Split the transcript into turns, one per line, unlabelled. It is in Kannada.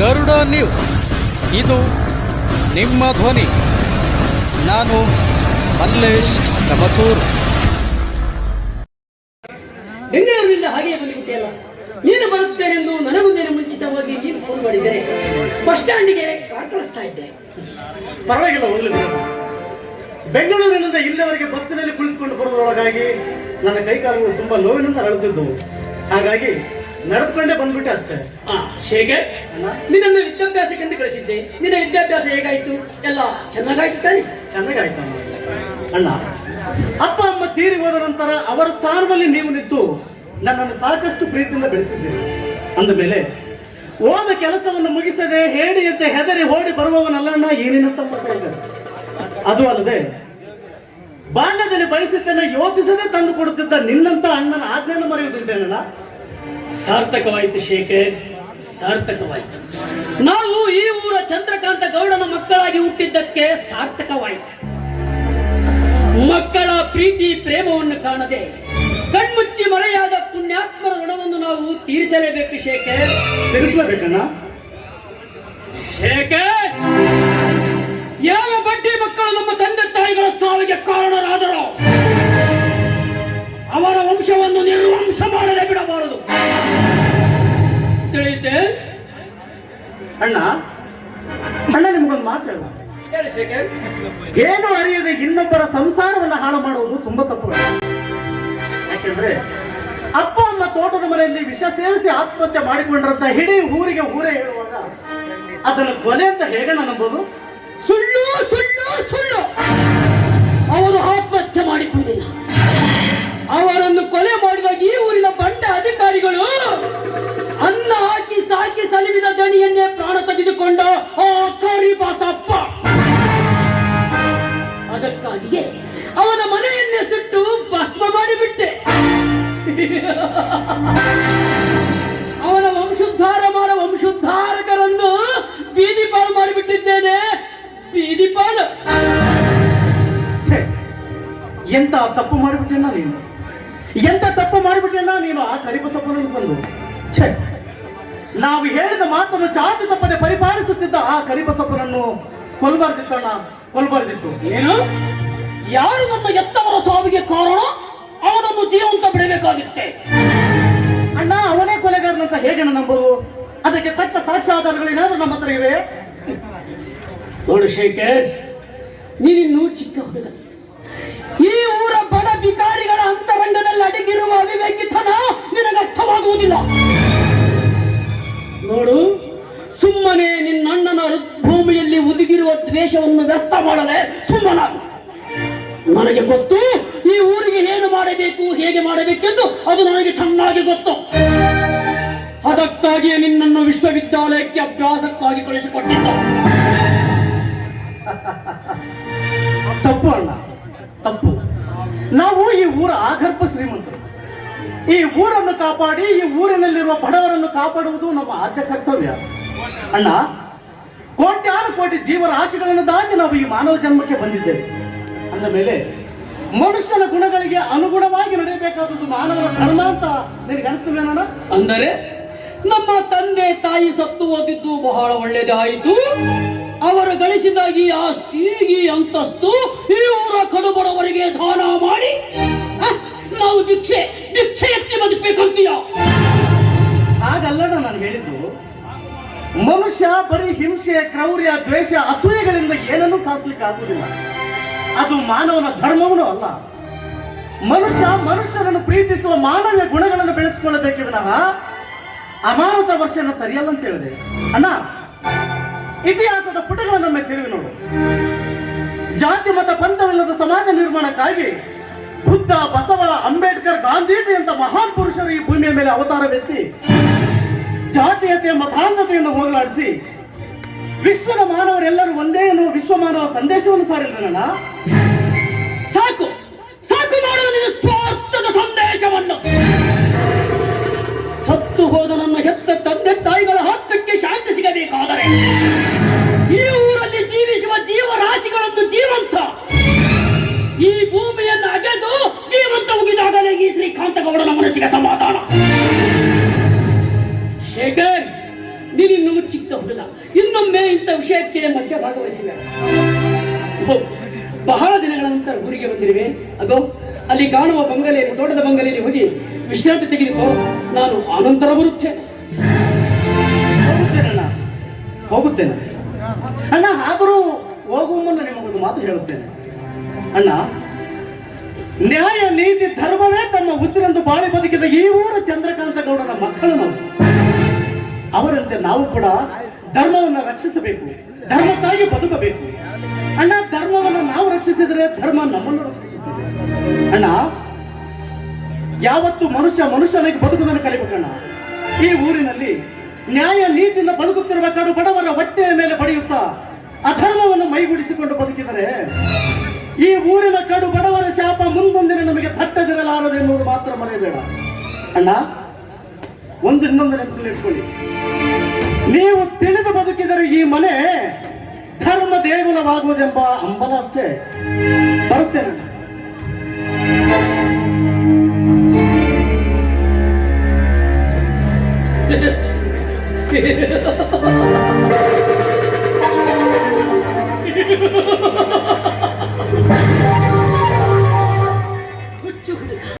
ಗರುಡ ನ್ಯೂಸ್. ಇದು ನಿಮ್ಮ ಧ್ವನಿ. ನಾನು ಮಲ್ಲೇಶ್ ಕಮತೂರು.
ಬೆಂಗಳೂರಿನಿಂದ ಹಾಗೆಯೇ ಬಂದುಬಿಟ್ಟಿಯಲ್ಲ ನೀನು ಬರುತ್ತೇನೆಂದು ನನಗೊಂದೇನು ಮುಂಚಿತವಾಗಿ ನೀನು ಫೋನ್ ಮಾಡಿದರೆ ಬಸ್ ಸ್ಟ್ಯಾಂಡಿಗೆ ಕಾರ್ ಕಳಿಸ್ತಾ ಇದ್ದೆ.
ಪರವಾಗಿಲ್ಲ ಹೋಗ್ಲಿ. ಬೆಂಗಳೂರಿನಿಂದ ಇಲ್ಲಿವರೆಗೆ ಬಸ್ಸಿನಲ್ಲಿ ಕುಳಿತುಕೊಂಡು ಬರುವುದರೊಳಗಾಗಿ ನನ್ನ ಕೈಕಾಲುಗಳು ತುಂಬಾ ನೋವಿನಿಂದ ಅಳುತ್ತಿದ್ದವು ಹಾಗಾಗಿ ನಡೆದುಕೊಂಡೇ ಬಂದ್ಬಿಟ್ಟೆ ಅಷ್ಟೇ.
ಆ ಶೇಖರ್ ನಿನ್ನನ್ನು ವಿದ್ಯಾಭ್ಯಾಸಕ್ಕೆಂದು ಕಳಿಸಿದ್ದೆ. ನಿನ್ನ ವಿದ್ಯಾಭ್ಯಾಸ ಹೇಗಾಯ್ತು? ಎಲ್ಲ ಚೆನ್ನಾಗಾಯ್ತು ತಾನೆ?
ಚೆನ್ನಾಗಾಯ್ತು ಅಣ್ಣ. ಅಪ್ಪ ಅಮ್ಮ ತೀರಿ ಹೋದ ನಂತರ ಅವರ ಸ್ಥಾನದಲ್ಲಿ ನೀವು ನಿಂತು ನನ್ನನ್ನು ಸಾಕಷ್ಟು ಪ್ರೀತಿಯಿಂದ ಬೆಳೆಸಿದ್ದೀರಿ. ಅಂದ ಮೇಲೆ ಓದ ಕೆಲಸವನ್ನು ಮುಗಿಸದೆ ಹೇಳಿಯಂತೆ ಹೆದರಿ ಓಡಿ ಬರುವವನಲ್ಲಣ್ಣ ಏನಿನ ತಮ್ಮ ಅದು ಅಲ್ಲದೆ ಬಾಲ್ಯದಲ್ಲಿ ಬಯಸುತ್ತೇನೆ ಯೋಚಿಸದೆ ತಂದು ಕೊಡುತ್ತಿದ್ದ ನಿನ್ನಂತ ಅಣ್ಣನ ಆಜ್ಞೆಯನ್ನು ಮರೆಯುವುದುಂಟೇನಣ್ಣ?
ಸಾರ್ಥಕವಾಯಿತು ಶೇಖರ್ ಸಾರ್ಥಕವಾಯಿತು. ನಾವು ಈ ಊರ ಚಂದ್ರಕಾಂತ ಗೌಡನ ಮಕ್ಕಳಾಗಿ ಹುಟ್ಟಿದ್ದಕ್ಕೆ ಸಾರ್ಥಕವಾಯಿತು. ಮಕ್ಕಳ ಪ್ರೀತಿ ಪ್ರೇಮವನ್ನು ಕಾಣದೆ ಕಣ್ಮುಚ್ಚಿ ಮರೆಯಾದ ಪುಣ್ಯಾತ್ಮರ ಋಣವನ್ನು ನಾವು ತೀರಿಸಲೇಬೇಕು ಶೇಖರ್.
ತಿಳಿಸಬೇಕಣ್ಣ
ಶೇಖರ್! ಯಾವ ಬಡ್ಡಿ ಮಕ್ಕಳು ನಮ್ಮ ತಂದೆ ತಾಯಿಗಳ ಸಾವಿಗೆ ಕಾರಣರಾದರು?
ಅಣ್ಣ ಅಣ್ಣ ನಿಮಗೊಂದು ಮಾತು ಹೇಳ. ಏನು ಅರಿಯದೆ ಇನ್ನೊಬ್ಬರ ಸಂಸಾರವನ್ನು ಹಾಳು ಮಾಡುವುದು ತುಂಬಾ ತಪ್ಪು ಯಾಕೆಂದ್ರೆ ಅಪ್ಪ ಅಮ್ಮ ತೋಟದ ಮನೆಯಲ್ಲಿ ವಿಷ ಸೇವಿಸಿ ಆತ್ಮಹತ್ಯೆ ಮಾಡಿಕೊಂಡ್ರಂತ ಹಿಡೀ ಊರಿಗೆ ಊರೇ ಹೇಳುವಾಗ ಅದನ್ನು ಕೊಲೆ ಅಂತ ಹೇಗಣ್ಣ ನಂಬೋದು?
ಸುಳ್ಳು ಸುಳ್ಳು ಸುಳ್ಳು. ಅವರು ಆತ್ಮಹತ್ಯೆ ಮಾಡಿಕೊಂಡಿಲ್ಲ. ಅವರನ್ನು ಕೊಲೆ ಮಾಡಿದ ಈ ಊರಿನ ಬಂಡ ಅಧಿಕಾರಿಗಳು ಅವನ ವಂಶೋದ್ಧಾರ ಮಾಡ ವಂಶೋದ್ಧಾರಕರನ್ನು ಬೀದಿ ಮಾಡಿಬಿಟ್ಟಿದ್ದೇನೆ. ಬೀದಿ
ಎಂತ ತಪ್ಪು ಮಾಡಿಬಿಟ್ಟೆಣ್ಣ ನೀನು ಎಂತ ತಪ್ಪು ಮಾಡಿಬಿಟ್ಟೆಣ್ಣ ನೀನು ಆ ಕರಿಬಸಪ್ಪನನ್ನು ಬಂದು ಛೇ, ನಾವು ಹೇಳಿದ ಮಾತನ್ನು ಚಾಚು ತಪ್ಪದೆ ಪರಿಪಾಲಿಸುತ್ತಿದ್ದ ಆ ಕರಿಬಸಪ್ಪನನ್ನು ಕೊಲ್ಬಾರ್ದಿತ್ತಣ್ಣ, ಕೊಲ್ಬಾರ್ದಿತ್ತು.
ಏನು? ಯಾರು ನಮ್ಮ ಎತ್ತವರ ಸಾವಿಗೆ ಕಾರಣ? ಅವನನ್ನು ಜೀವಂತ ಬಿಡಬೇಕಾಗುತ್ತೆ.
ಅಣ್ಣ, ಅವನೇ ಕೊಲೆಗಾರನಂತ ಹೇಗೆ ನಂಬರು ಅದಕ್ಕೆ ತಕ್ಕ ಸಾಕ್ಷ್ಯಾಧಾರಗಳೇನಾದ್ರೂ ನಮ್ಮ ಹತ್ರ ಇವೆ?
ನೋಡು ಶೇಖರ್, ನೀನಿನ್ನೂ ಚಿಕ್ಕ ಹುಡುಗ. ಈ ಊರ ಬಡ ಬಿಕಾರಿಗಳ ಅಂತರಂಗದಲ್ಲಿ ಅಡಗಿರುವ ಅವಿವೇಕಿತನ ನಿನಗೆ ಅರ್ಥವಾಗುವುದಿಲ್ಲ. ನೋಡು, ಸುಮ್ಮನೆ ನಿನ್ನಣ್ಣನ ಭೂಮಿಯಲ್ಲಿ ಉದುಗಿರುವ ದ್ವೇಷವನ್ನು ವ್ಯರ್ಥ ಮಾಡದೆ ಸುಮ್ಮನಾಗು. ನನಗೆ ಗೊತ್ತು ಏನು ಮಾಡಬೇಕು, ಹೇಗೆ ಮಾಡಬೇಕೆಂದು ಅದು ನನಗೆ ಚೆನ್ನಾಗಿ ಗೊತ್ತು. ಅದಕ್ಕಾಗಿಯೇ ನಿನ್ನನ್ನು ವಿಶ್ವವಿದ್ಯಾಲಯಕ್ಕೆ ಅಭ್ಯಾಸಕ್ಕಾಗಿ ಕಳಿಸಿಕೊಟ್ಟಿದ್ದ.
ತಪ್ಪು ಅಣ್ಣ, ತಪ್ಪು. ನಾವು ಈ ಊರ ಆಗರ್ಭ ಶ್ರೀಮಂತರು. ಈ ಊರನ್ನು ಕಾಪಾಡಿ, ಈ ಊರಿನಲ್ಲಿರುವ ಬಡವರನ್ನು ಕಾಪಾಡುವುದು ನಮ್ಮ ಆದ್ಯ ಕರ್ತವ್ಯ. ಅಣ್ಣ ಕೋಟ್ಯಾರು ಕೋಟಿ ಜೀವರಾಶಿಗಳನ್ನು ದಾಟಿ ನಾವು ಈ ಮಾನವ ಜನ್ಮಕ್ಕೆ ಬಂದಿದ್ದೇವೆ. ಅಂದ ಮೇಲೆ ಮನುಷ್ಯನ ಗುಣಗಳಿಗೆ ಅನುಗುಣವಾಗಿ ನಡೆಯಬೇಕಾದದ್ದು ಮಾನವರ ಧರ್ಮ ಅಂತ ನಿನಗೆ ಅನಿಸ್ತವೇನಣ್ಣ
ಅಂದರೆ ನಮ್ಮ ತಂದೆ ತಾಯಿ ಸತ್ತು ಓದಿದ್ದು ಬಹಳ ಒಳ್ಳೆಯದಾಯಿತು ಅವರು ಗಳಿಸಿದ ಈ ಆಸ್ತಿ ಈ ಅಂತಸ್ತು ಈ ಊರ ಕಡುಬಡವರಿಗೆ ದಾನ ಮಾಡಿ ನಾವು ಭಿಕ್ಷೆ ಭಿಕ್ಷೆ ಎತ್ತಿ ಬದುಕಬೇಕಂತೀಯ?
ಹಾಗಲ್ಲ ನಾನು ಹೇಳಿದ್ದು ಮನುಷ್ಯ ಬರೀ ಹಿಂಸೆ ಕ್ರೌರ್ಯ ದ್ವೇಷ ಅಸೂಯೆಗಳಿಂದ ಏನನ್ನೂ ಸಾಧಿಸ್ಲಿಕ್ಕೆ ಆಗುವುದಿಲ್ಲ. ಅದು ಮಾನವನ ಧರ್ಮವೂ ಅಲ್ಲ. ಮನುಷ್ಯ ಮನುಷ್ಯನನ್ನು ಪ್ರೀತಿಸುವ ಮಾನವೀಯ ಗುಣಗಳನ್ನು ಬೆಳೆಸಿಕೊಳ್ಳಬೇಕೆ ವಿನಃ ಅಮಾನತ ವರ್ಷನ ಸರಿಯಲ್ಲ ಅಂತ ಹೇಳಿದೆ. ಅಣ್ಣ, ಇತಿಹಾಸದ ಪುಟಗಳನ್ನೊಮ್ಮೆ ತಿರುಗಿ ನೋಡು. ಜಾತಿ, ಮತ ಪಂಥವಿಲ್ಲದ ಸಮಾಜ ನಿರ್ಮಾಣಕ್ಕಾಗಿ ಬುದ್ಧ, ಬಸವ, ಅಂಬೇಡ್ಕರ್, ಗಾಂಧೀಜಿ ಅಂತ ಮಹಾನ್ ಪುರುಷರು ಈ ಭೂಮಿಯ ಮೇಲೆ ಅವತಾರವೆತ್ತಿ ಜಾತೀಯತೆ ಮತಾಂಧತೆಯನ್ನು ಹೋಗಲಾಡಿಸಿ ವಿಶ್ವದ ಮಾನವರೆಲ್ಲರೂ ಒಂದೇ ಎನ್ನುವ ವಿಶ್ವ ಮಾನವ ಸಂದೇಶವನ್ನು ಸಾರಿಲ್ವೇನಣ್ಣ
ಸಾಕು. ಸಾಕು ಮಾಡುವ ಸ್ವಾರ್ಥದ ಸಂದೇಶವನ್ನು. ಸತ್ತು ಹೋದ ನನ್ನ ಹೆತ್ತ ತಂದೆ ತಾಯಿಗಳ ಆತ್ಮಕ್ಕೆ ಶಾಂತಿ ಸಿಗಬೇಕಾದರೆ ಈ ಊರಲ್ಲಿ ಜೀವಿಸುವ ಜೀವರಾಶಿಗಳನ್ನು ಜೀವಂತ. ಈ ಭೂಮಿಯನ್ನು ಅಗೆದು ಜೀವಂತ ಮುಗಿದಾಗಲೇ ಈ ಶ್ರೀಕಾಂತ ಗೌಡನ ಮನಸ್ಸಿಗೆ ಸಮಾಧಾನ. ಶೇಖರ್ ನೀನಿನ್ನೂ ಚಿಕ್ಕ ಹುಡುಗ. ಇನ್ನೊಮ್ಮೆ ಇಂಥ ವಿಷಯಕ್ಕೆ ಮಧ್ಯ ಭಾಗವಹಿಸಿವೆ. ಬಹಳ ದಿನಗಳ ನಂತರ ಊರಿಗೆ ಬಂದಿರುವೆ. ಅಗೋ, ಅಲ್ಲಿ ಕಾಣುವ ಬಂಗಲೆಯಲ್ಲಿ, ತೋಟದ ಬಂಗಲೆಯಲ್ಲಿ ಹೋಗಿ ವಿಶ್ರಾಂತಿ ತೆಗೆದುಕೋ. ನಾನು ಆನಂತರ ಬರುತ್ತೇನೆ.
ಹೋಗುತ್ತೇನಣ್ಣ ಹೋಗುತ್ತೇನೆ. ಅಣ್ಣ, ಆದರೂ ಹೋಗುವ ಮುನ್ನ ನಿಮಗೊಂದು ಮಾತು ಹೇಳುತ್ತೇನೆ. ಅಣ್ಣ, ನ್ಯಾಯ, ನೀತಿ, ಧರ್ಮವೇ ತಮ್ಮ ಅವರಂತೆ ನಾವು ಕೂಡ ಧರ್ಮವನ್ನು ರಕ್ಷಿಸಬೇಕು. ಧರ್ಮಕ್ಕಾಗಿ ಬದುಕಬೇಕು. ಅಣ್ಣ, ಧರ್ಮವನ್ನು ನಾವು ರಕ್ಷಿಸಿದರೆ ಧರ್ಮ ನಮ್ಮನ್ನು ರಕ್ಷಿಸುತ್ತದೆ. ಅಣ್ಣ, ಯಾವತ್ತು ಮನುಷ್ಯ ಮನುಷ್ಯನಿಗೆ ಬದುಕುವುದನ್ನು ಕಲಿಬೇಕಣ್ಣ? ಈ ಊರಿನಲ್ಲಿ ನ್ಯಾಯ ನೀತಿಯಿಂದ ಬದುಕುತ್ತಿರುವ ಕಡು ಬಡವರ ಹೊಟ್ಟೆಯ ಮೇಲೆ ಬಡಿಯುತ್ತಾ ಅಧರ್ಮವನ್ನು ಮೈಗೂಡಿಸಿಕೊಂಡು ಬದುಕಿದರೆ ಈ ಊರಿನ ಕಡು ಬಡವರ ಶಾಪ ಮುಂದೊಂದಿನ ನಮಗೆ ತಟ್ಟದಿರಲಾರದು ಎನ್ನುವುದು ಮಾತ್ರ ಮರೆಯಬೇಡ. ಅಣ್ಣ ಒಂದು ಇನ್ನೊಂದು ನೆನಪಲ್ಲಿ ಇಟ್ಕೊಳ್ಳಿ. ನೀವು ತಿಳಿದು ಬದುಕಿದರೆ ಈ ಮನೆ ಧರ್ಮ ದೇಗುಲವಾಗುವುದೆಂಬ ಹಂಬಲ ಅಷ್ಟೇ. ಬರುತ್ತೆ
ಹುಚ್ಚು